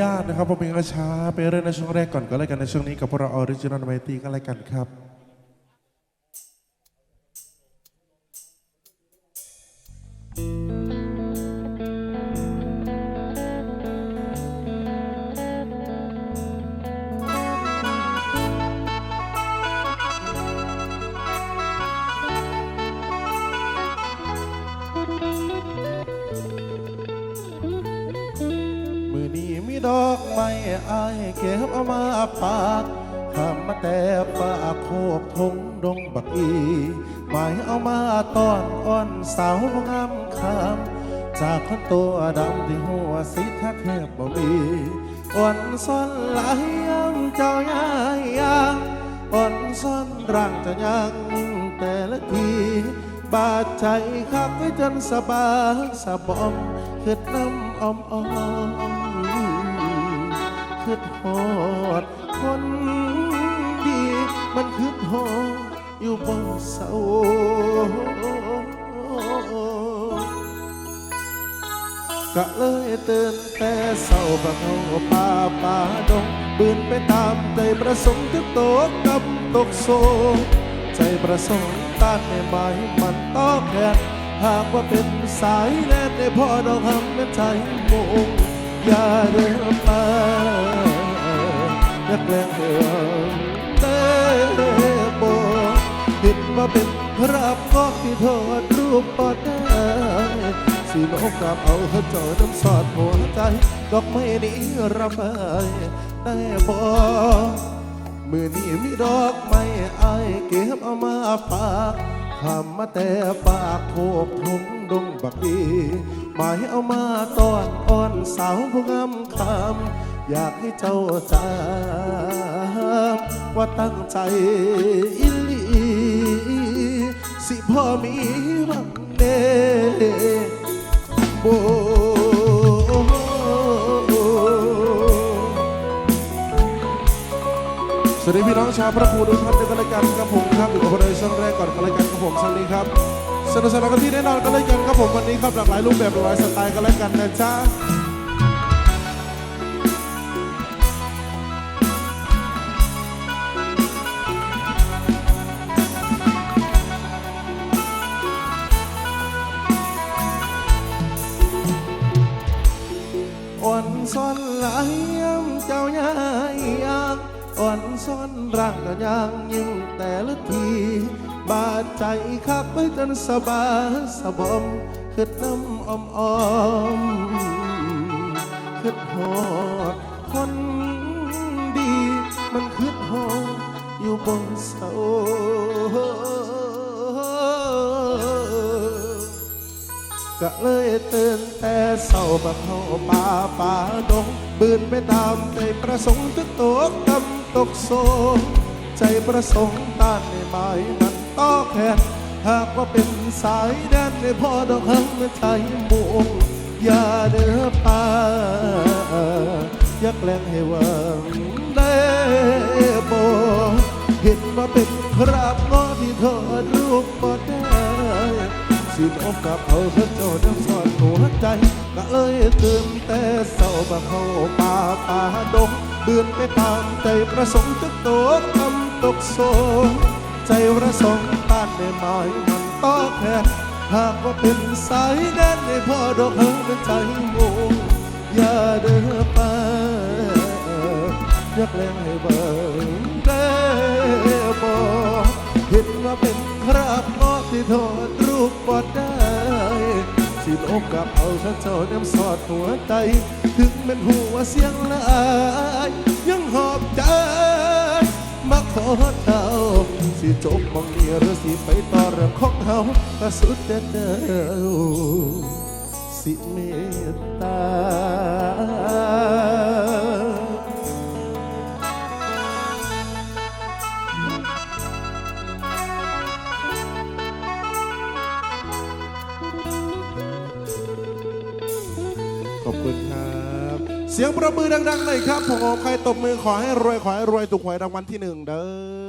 ญาตนะครับผมเป็นกระช้าไปเรื่องในช่วงแรกก่อนก็แล้วกันในช่วงนี้กับพวกเราออริจินอลไมตี้ก็แล้วกันครับ นี้มีดอกไม้อายเก็บเอามาฝากข้ามมาแต่ป่าโคกทงดงบักอีหมายเอามาตอนอ่อนสาวงามคำจากคนตัวดำที่หัวสีแทบแทบบ่มีอ่อนซ่อนหลายยังเจ้ายายยางอ่อนซ่อนร่างจะยังแต่ละทีบาดใจคักไว้จนสบายสะบอมคืดน้ำออมออม คืดหอดคนดี มันคืดหอดอยู่บนเสาก็เลยตื่นแต่เศร้าปะเขาป่าป่าดงบืนไปตามใจประสงค์ทุกตกกับตกโซ ใจประสงค์ต้านไม่ไหมมันต้องแทนหากว่าเป็นสายแลนในพ่อดอกหำเป็นใจมง มาอยาแกล้งเหืองเต้โบผิดมาเป็นพระก็ที่โทษรูปปอดได้สีนกกลับเอาเจอน้ำสอดหัวใจดอกไม้นี้ระบายได้บอกมือนี้มีดอกไม้ไอายเก็บเอามาฝากขำมาแต่ปากโคกทงดงบักดี หมายเอามาตอนอ่อนสาวผู้งามคำอยากให้เจ้าจำว่าตั้งใจอิลีสิพ่อมีหวังเดโบสวัสดีพี่น้องชาวพระครูทุกท่านด้วยกันเลยกันครับผมครับอยู่กับเราในช่วงแรกก่อนกันเลยกันครับผมช่วงนี้ครับ นุกสนานกันที่แน่นอนกันเลยกันครับผมวันนี้ครับหลากหลายรูปแบบหลากหลายสไตล์กันเลยกันนะจ๊ะอ่อนซ่อนหลายยำเจ้ายายยางอ่อนซ่อนร่างก็ยังยิ่งแต่ละที บาดใจคักไปจนสบายสะบอมคืดน้ำออมออมคืดหอดคนดี มันคืดหอดอยู่บนเสาก็เลยตื่นแต่เศร้าบัเขาป่าป่าดงบืนไปตามใจประสงค์ทุกตกกำตกโซ ใจประสงค์ต้านในไม้มัน แขนหากว่าเป็นสายแดนในพ่อดอกหังไม่ใช่มวงอย่าเดือป่าย่าแกล้งให้วังได้บเห็นว่าเป็นคราบงอที่ทอดรูปก็ได้สินอกกับเอาเธอเจ้าน้ำสอดหัวใจ ก็เลยตื่นแต่เศร้าบักเขาป่าป่าดงเบือนไปตามใจประสงค์ทุกตกคำตกโซ ใจประสงค์ต้านในไม้มันต่อแขนหากว่าเป็นสายแดนในพ่อดอกเฮงเป็นใจโมอย่าเดินไปอยากแรงให้เบิ่งได้บ่เห็นว่าเป็นคราบงอที่ทอดรูปบอดได้สินอกกับเอาฉันเจ้าน้ำสอดหัวใจ ถึงเป็นหัวเสียงละอายยังหอบใจมาขอ สิจบมองนี้หรือสิไปต่อเรื่องของเฮาก็สุดแต่เจ้าสิเมตตาขอบคุณครับ เสียงประมือดังๆหน่อยครับผมใครตบมือขอให้รวยขอให้รวยถูกหวยรางวัลที่หนึ่งเด้อ